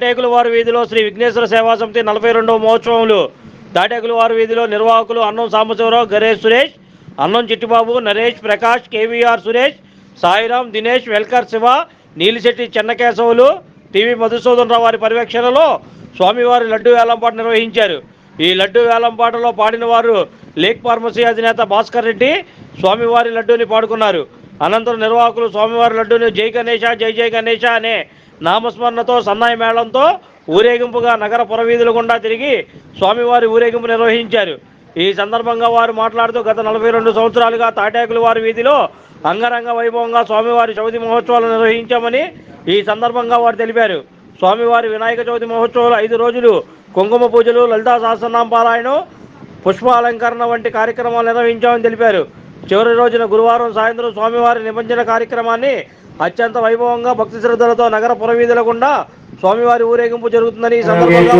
దాటేకుల వారి వీధిలో శ్రీ విఘ్నేశ్వర సేవా సమితి నలభై రెండవ మహోత్సవములు. తాటేకుల వారి వీధిలో నిర్వాహకులు అన్నం సాంబశివరావు గణేష్ సురేష్ అన్నం చిట్టిబాబు నరేష్ ప్రకాష్ కేవీఆర్ సురేష్ సాయిరాం దినేష్ వెల్కర్ శివ నీలిశెట్టి చెన్నకేశవులు టీవీ మధుసూదన్ రావు వారి పర్యవేక్షణలో స్వామివారి లడ్డు వేలంపాట నిర్వహించారు. ఈ లడ్డు వేలంపాటలో పాడిన వారు లేక్ ఫార్మసీ అధినేత భాస్కర్ రెడ్డి స్వామివారి లడ్డూని పాడుకున్నారు. అనంతరం నిర్వాహకులు స్వామివారి లడ్డూని జై గణేష జై జై గణేష అనే నామస్మరణతో సన్నాయి మేళంతో ఊరేగింపుగా నగర పురవీధుల గుండా తిరిగి స్వామివారి ఊరేగింపు నిర్వహించారు. ఈ సందర్భంగా వారు మాట్లాడుతూ గత నలభై రెండు సంవత్సరాలుగా తాటాకులు వారి వీధిలో అంగరంగ వైభవంగా స్వామివారి చవితి మహోత్సవాలు నిర్వహించామని ఈ సందర్భంగా వారు తెలిపారు. స్వామివారి వినాయక చవితి మహోత్సవాలు ఐదు రోజులు కుంకుమ పూజలు లలితా సహస్రనామ పారాయణం పుష్పాలంకరణ వంటి కార్యక్రమాలు నిర్వహించామని తెలిపారు. చివరి రోజున గురువారం సాయంత్రం స్వామివారి నిమజ్జన కార్యక్రమాన్ని అత్యంత వైభవంగా భక్తి శ్రద్ధలతో నగర పురవీధుల గుండా స్వామివారి ఊరేగింపు జరుగుతుందని ఈ సందర్భంగా.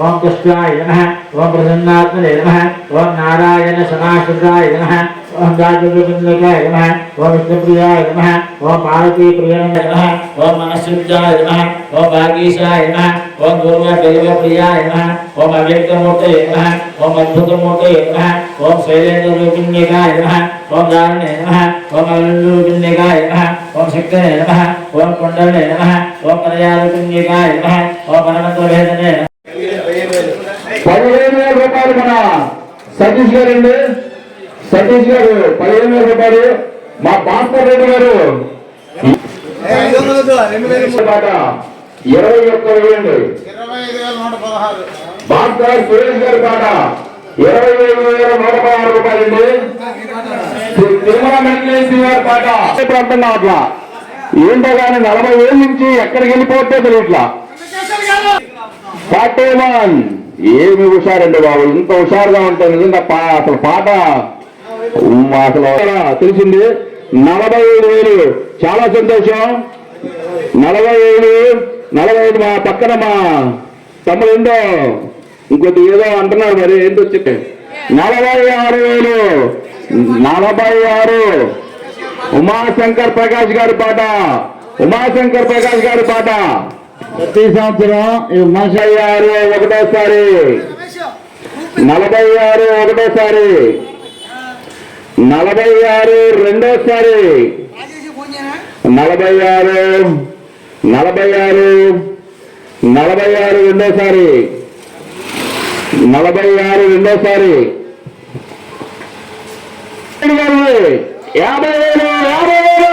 ఓం కృష్ణాయ నమ ఓం ప్రసన్నాత్మనే నమ ఓం నారాయణ సమాశ్రితాయ నమ ఓం రాజగోవిందకాయ నమ ఓం విష్ణుప్రియాయ నమ ఓం పార్వతీ ప్రియాయ నమ ఓం మనస్సుజాయ నమ ఓం భాగీశాయ నమ ఓం దుర్గా దైవ ప్రియాయ నమ ఓం అవ్యక్తమూర్తయ నమ ఓం అద్భుతమూర్తయ నమ ఓం శైలేంద్ర రూపిణ్యకాయ నమ ఓం దారుణే నమ ఓం అరుణరూపిణ్యకాయ నమ ఓం శక్తనే నమ ఓం కుండలే నమ ఓం పరయారూపిణ్యకాయ నమ ఓం పరమంత్రభేదనే నమ. పదిహేను వేల రూపాయలు మన సతీష్ గారు అండి. సతీష్ గారు పదిహేను వేల రూపాయలు. మా భాస్కర్ రెడ్డి గారు. ఇరవై ఒక్క వేయండి భాస్కర్ సురేష్ గారి పాట. ఇరవై ఏడు వేల నూట పదహారు రూపాయలండి తి- తిరుమల వెంకటేశ్వర గారి పాట. ఇప్పుడు అంటున్నాం అట్లా ఏంటో కానీ నలభై ఏళ్ళ నుంచి ఎక్కడికి వెళ్ళిపోతే తెలియట్లా. ఫార్టీ వన్ ఏమి హుషారండి బాబు? ఇంత హుషారుగా ఉంటే నిజంగా పా అసలు పాట ఉమ్, అసలు తెలిసింది? నలభై ఏడు వేలు. చాలా సంతోషం. నలభై ఏడు నలభై ఐదు మా పక్కన మా తమ్ముడు ఇంకొద్ది ఏదో అంటున్నారు మరి ఏంటో చెప్పి నలభై ఆరు వేలు. నలభై ఆరు. ఉమాశంకర్ ప్రకాష్ గారి పాట. ఉమాశంకర్ ప్రకాష్ గారి పాట. ప్రతి సంవత్సరం ఈ నలభై ఆరు ఒకటోసారి. నలభై ఆరు ఒకటోసారి. నలభై ఆరు రెండోసారి. నలభై ఆరు. నలభై ఆరు. నలభై ఆరు రెండోసారి. నలభై ఆరు రెండోసారి. యాభై వేలు యాభై వేలు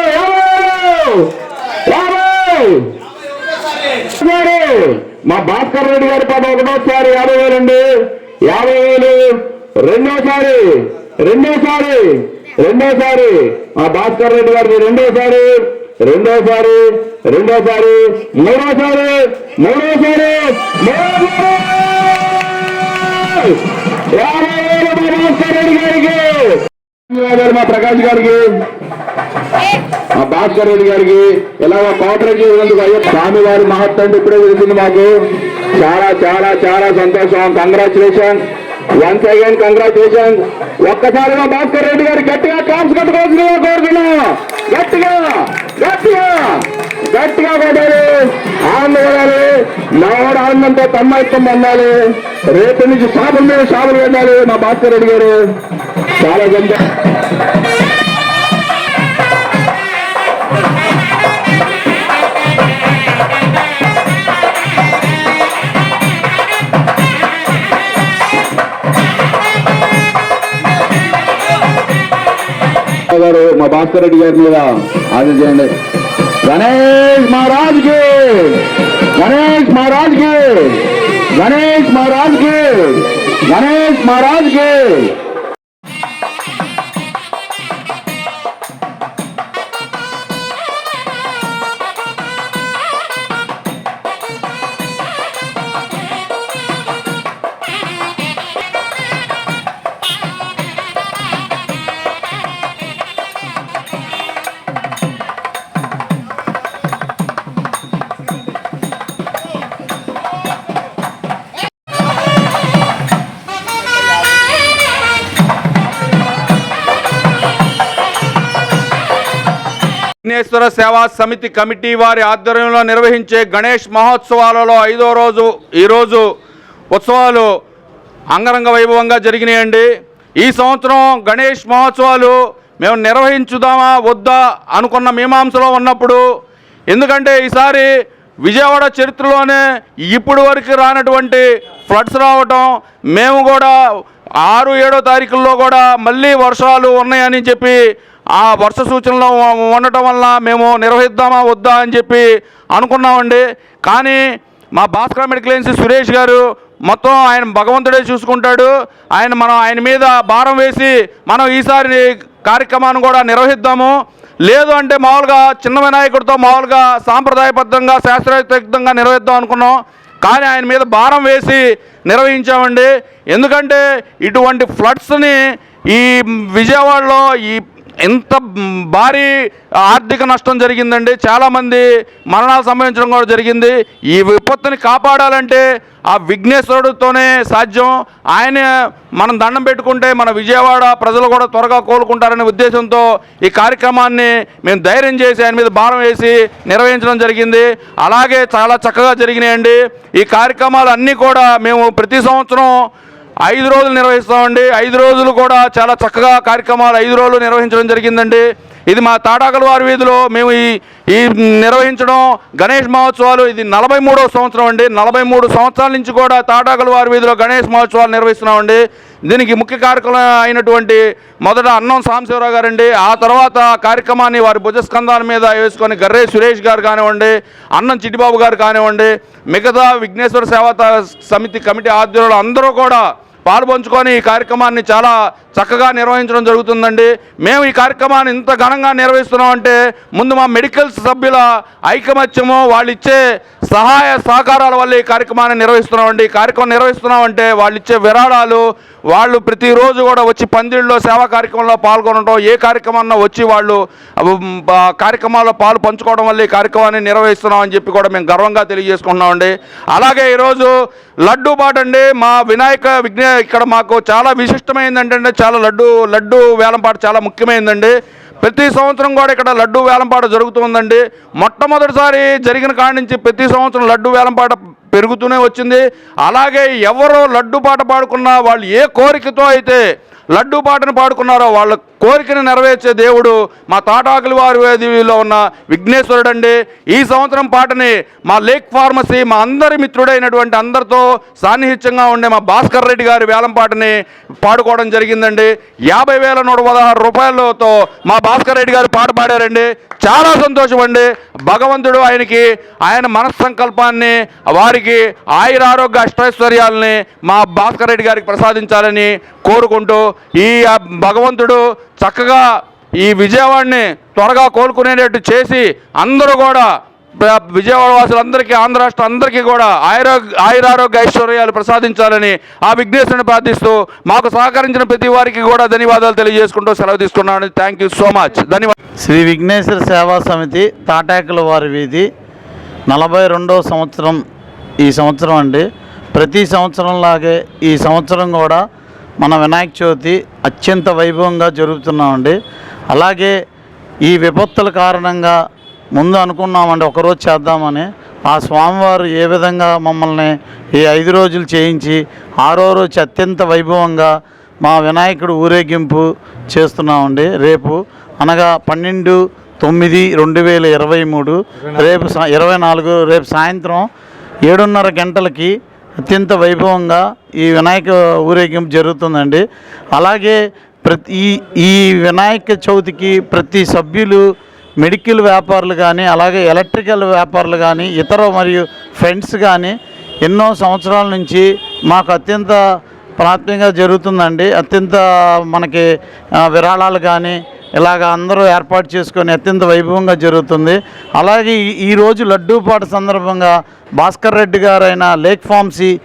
యాభై. వేలు గారు మా భాస్కర్ రెడ్డి గారి పాట ఒకటోసారి యాభై వేలు అండి యాభై వేలు రెండోసారి రెండోసారి రెండోసారి. మా భాస్కర్ రెడ్డి గారిది రెండోసారి రెండోసారి రెండోసారి మూడోసారి మూడోసారి మూడోసారి. రెడ్డి గారికి. ధన్యవాదాలు మా ప్రకాష్ గారికి. మా భాస్కర్ రెడ్డి గారికి. ఇలాగ కోఆపరేట్ చేసినందుకు అయ్యో స్వామి వారి మహత్వం ఇప్పుడే తెలిసింది మాకు. చాలా చాలా చాలా సంతోషం. కంగ్రాచులేషన్ వన్స్ అగైన్ కంగ్రాచులేషన్ ఒక్కసారి మా భాస్కర్ రెడ్డి గారు గట్టిగా కామ్స్ కట్టుకోవాల్సిందిగా కోరుతున్నాం. గట్టిగా గట్టిగా గట్టిగా కొట్టాలి మావాడు అన్నంతో తమ్మాయిత్వం పొందాలి. రేపు నుంచి షాపుల మీద షాపులు వెళ్ళాలి మా భాస్కర్ రెడ్డి గారు. చాలా గంట గారు మా భాస్కర్ రెడ్డి గారి మీద ఆశ చేయండి. గణేష్ మహారాజ్కి గణేష్ మహారాజ్కి గణేష్ మహారాజ్కి గణేష్ మహారాజ్కి విఘ్నేశ్వర సేవా సమితి కమిటీ వారి ఆధ్వర్యంలో నిర్వహించే గణేష్ మహోత్సవాలలో ఐదో రోజు ఈరోజు ఉత్సవాలు అంగరంగ వైభవంగా జరిగినాయండి. ఈ సంవత్సరం గణేష్ మహోత్సవాలు మేము నిర్వహించుదామా వద్దా అనుకున్న మీమాంసలో ఉన్నప్పుడు ఎందుకంటే ఈసారి విజయవాడ చరిత్రలోనే ఇప్పటి వరకు రానటువంటి ఫ్లడ్స్ రావటం మేము కూడా ఆరు ఏడో తారీఖుల్లో కూడా మళ్ళీ వర్షాలు ఉన్నాయని చెప్పి ఆ వర్ష సూచనలు ఉండటం వల్ల మేము నిర్వహిద్దామా వద్దా అని చెప్పి అనుకున్నామండి. కానీ మా భాస్కర్ మెడికల్ ఏజెన్సీ సురేష్ గారు మొత్తం ఆయన భగవంతుడే చూసుకుంటాడు. ఆయన మనం ఆయన మీద భారం వేసి మనం ఈసారి కార్యక్రమాన్ని కూడా నిర్వహిద్దాము. లేదు అంటే మామూలుగా చిన్న వినాయకుడితో మామూలుగా సాంప్రదాయబద్ధంగా శాస్త్రయుక్తంగా నిర్వహిద్దాం అనుకున్నాం. కానీ ఆయన మీద భారం వేసి నిర్వహించామండి. ఎందుకంటే ఇటువంటి ఫ్లడ్స్ని ఈ విజయవాడలో ఈ ఎంత భారీ ఆర్థిక నష్టం జరిగిందండి. చాలామంది మరణాలు సంభవించడం కూడా జరిగింది. ఈ విపత్తుని కాపాడాలంటే ఆ విఘ్నేశ్వరుడితోనే సాధ్యం. ఆయన మనం దండం పెట్టుకుంటే మన విజయవాడ ప్రజలు కూడా త్వరగా కోలుకుంటారనే ఉద్దేశంతో ఈ కార్యక్రమాన్ని మేము ధైర్యం చేసి ఆయన మీద భారం వేసి నిర్వహించడం జరిగింది. అలాగే చాలా చక్కగా జరిగినాయండి. ఈ కార్యక్రమాలు అన్నీ కూడా మేము ప్రతి సంవత్సరం ఐదు రోజులు నిర్వహిస్తామండి. ఐదు రోజులు కూడా చాలా చక్కగా కార్యక్రమాలు ఐదు రోజులు నిర్వహించడం జరిగిందండి. ఇది మా తాడాకల వారి వీధిలో మేము ఈ ఈ నిర్వహించడం గణేష్ మహోత్సవాలు ఇది నలభై సంవత్సరం అండి. నలభై మూడు సంవత్సరాల నుంచి కూడా తాటాకల వారి వీధిలో గణేష్ మహోత్సవాలు నిర్వహిస్తున్నామండి. దీనికి ముఖ్య కార్యక్రమం అయినటువంటి మొదట అన్నం సాంబశివరావు గారండి ఆ తర్వాత కార్యక్రమాన్ని వారి భుజస్కంధాల మీద వేసుకొని గర్రే సురేష్ గారు కానివ్వండి అన్నం చిట్టిబాబు గారు కానివ్వండి మిగతా విఘ్నేశ్వర సేవా సమితి కమిటీ ఆధ్వర్యంలో అందరూ కూడా పాల్పంచుకొని ఈ కార్యక్రమాన్ని చాలా చక్కగా నిర్వహించడం జరుగుతుందండి. మేము ఈ కార్యక్రమాన్ని ఇంత ఘనంగా నిర్వహిస్తున్నామంటే ముందు మా మెడికల్ సభ్యుల ఐకమత్యము వాళ్ళు ఇచ్చే సహాయ సహకారాల వల్ల ఈ కార్యక్రమాన్ని నిర్వహిస్తున్నామండి. ఈ కార్యక్రమం నిర్వహిస్తున్నామంటే వాళ్ళు ఇచ్చే విరాళాలు వాళ్ళు ప్రతిరోజు కూడా వచ్చి పందిళ్ళలో సేవా కార్యక్రమంలో పాల్గొనడం ఏ కార్యక్రమాల్లో వచ్చి వాళ్ళు కార్యక్రమాల్లో పాలు పంచుకోవడం వల్ల ఈ కార్యక్రమాన్ని నిర్వహిస్తున్నామని చెప్పి కూడా మేము గర్వంగా తెలియజేసుకుంటున్నామండి. అలాగే ఈరోజు లడ్డూ పాట అండి. మా వినాయక విఘ్న ఇక్కడ మాకు చాలా విశిష్టమైంది ఏంటంటే చాలా లడ్డు లడ్డు వేలంపాట చాలా ముఖ్యమైందండి. ప్రతి సంవత్సరం కూడా ఇక్కడ లడ్డు వేలంపాట జరుగుతుందండి. మొట్టమొదటిసారి జరిగిన కాడి నుంచి ప్రతి సంవత్సరం లడ్డు వేలంపాట పెరుగుతూనే వచ్చింది. అలాగే ఎవరు లడ్డు పాట పాడుకున్నా వాళ్ళు ఏ కోరికతో అయితే లడ్డు పాటను పాడుకున్నారో వాళ్ళ కోరికను నెరవేర్చే దేవుడు మా తాటాకుల వారి వేదిలో ఉన్న విఘ్నేశ్వరుడు అండి ఈ సంవత్సరం పాటని మా లేక్ ఫార్మసీ మా అందరి మిత్రుడైనటువంటి అందరితో సాన్నిహిత్యంగా ఉండే మా భాస్కర్ రెడ్డి గారి వేలం పాటని పాడుకోవడం జరిగిందండి. యాభై వేల నూట పదహారు రూపాయలతో మా భాస్కర్ రెడ్డి గారు పాట పాడారండి. చాలా సంతోషం అండి. భగవంతుడు ఆయనకి ఆయన మనస్సంకల్పాన్ని వారికి ఆయుర ఆరోగ్య అష్టైశ్వర్యాలని మా భాస్కర్ రెడ్డి గారికి ప్రసాదించాలని కోరుకుంటూ ఈ భగవంతుడు చక్కగా ఈ విజయవాడని త్వరగా కోలుకునేటట్టు చేసి అందరూ కూడా విజయవాడ వాసులందరికీ ఆంధ్ర రాష్ట్ర అందరికీ కూడా ఆయురోగ్య ఆయురారోగ్య ఐశ్వర్యాలు ప్రసాదించాలని ఆ విఘ్నేశ్వరుని ప్రార్థిస్తూ మాకు సహకరించిన ప్రతి వారికి కూడా ధన్యవాదాలు తెలియజేసుకుంటూ సెలవు తీసుకున్నాను. థ్యాంక్ యూ సో మచ్ ధన్యవాదాలు. శ్రీ విఘ్నేశ్వర సేవా సమితి తాటాకుల వారి వీధి నలభై రెండవ సంవత్సరం ఈ సంవత్సరం అండి. ప్రతి సంవత్సరంలాగే ఈ సంవత్సరం కూడా మన వినాయక చవితి అత్యంత వైభవంగా జరుగుతున్నామండి. అలాగే ఈ విపత్తుల కారణంగా ముందు అనుకున్నామండి ఒకరోజు చేద్దామని. ఆ స్వామివారు ఏ విధంగా మమ్మల్ని ఈ ఐదు రోజులు చేయించి ఆరో రోజు అత్యంత వైభవంగా మా వినాయకుడు ఊరేగింపు చేస్తున్నామండి. రేపు అనగా పన్నెండు తొమ్మిది రెండు వేల ఇరవై మూడు రేపు ఇరవై నాలుగు రేపు సాయంత్రం ఏడున్నర గంటలకి అత్యంత వైభవంగా ఈ వినాయక ఊరేగింపు జరుగుతుందండి. అలాగే ప్రతి ఈ ఈ వినాయక చవితికి ప్రతి సభ్యులు మెడికల్ వ్యాపారులు కానీ అలాగే ఎలక్ట్రికల్ వ్యాపారులు కానీ ఇతర మరియు ఫ్రెండ్స్ కానీ ఎన్నో సంవత్సరాల నుంచి మాకు అత్యంత ప్రాథమికంగా జరుగుతుందండి. అత్యంత మనకి విరాళాలు కానీ ఇలాగ అందరూ ఏర్పాటు చేసుకొని అత్యంత వైభవంగా జరుగుతుంది. అలాగే ఈ- ఈరోజు లడ్డూపాట సందర్భంగా భాస్కర్ రెడ్డి గారైన లేక్ ఫామ్సీ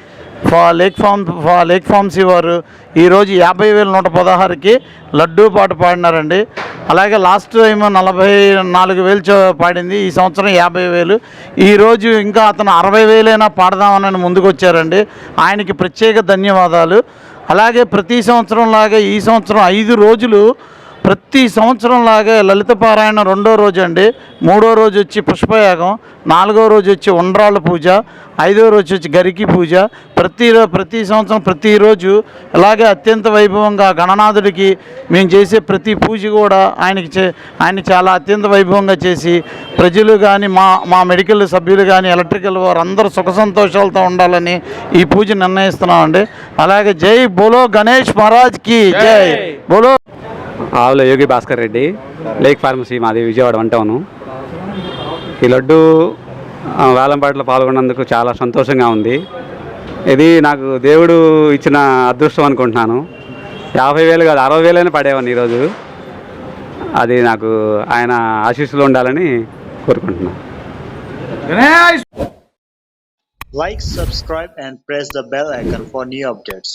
లేక్ ఫామ్ ఫా లేక్ ఫామ్సీ వారు ఈరోజు యాభై వేల నూట పదహారుకి లడ్డూ పాట పాడినారండి. అలాగే లాస్ట్ టైం నలభై నాలుగు వేలు పాడింది. ఈ సంవత్సరం యాభై వేలు. ఈరోజు ఇంకా అతను అరవై వేలైనా పాడదామని ముందుకు వచ్చారండి ఆయనకి ప్రత్యేక ధన్యవాదాలు. అలాగే ప్రతి సంవత్సరం లాగే ఈ సంవత్సరం ఐదు రోజులు ప్రతి సంవత్సరం లాగే లలిత పారాయణ రెండో రోజు అండి. మూడో రోజు వచ్చి పుష్పయాగం నాలుగో రోజు వచ్చి ఉండ్రాళ్ళ పూజ ఐదో రోజు వచ్చి గరికి పూజ. ప్రతి ప్రతి సంవత్సరం ప్రతిరోజు అలాగే అత్యంత వైభవంగా గణనాథుడికి మేము చేసే ప్రతి పూజ కూడా ఆయనకి చే ఆయన చాలా అత్యంత వైభవంగా చేసి ప్రజలు కానీ మా మా మెడికల్ సభ్యులు కానీ ఎలక్ట్రికల్ వారు అందరూ సుఖ సంతోషాలతో ఉండాలని ఈ పూజ నిర్ణయిస్తున్నామండి. అలాగే జై బోలో గణేష్ మహారాజ్కి జై. బోలో ఆవుల యోగి భాస్కర్ రెడ్డి లేక్ ఫార్మసీ మాది విజయవాడ వన్ టౌను. ఈ లడ్డు వేలంపాటలో పాల్గొన్నందుకు చాలా సంతోషంగా ఉంది. ఇది నాకు దేవుడు ఇచ్చిన అదృష్టం అనుకుంటున్నాను. యాభై వేలు కాదు అరవై వేలైనా పడేవాడిని ఈరోజు. అది నాకు ఆయన ఆశీస్సులు ఉండాలని కోరుకుంటున్నాను. Like, subscribe, and press the bell icon for new updates.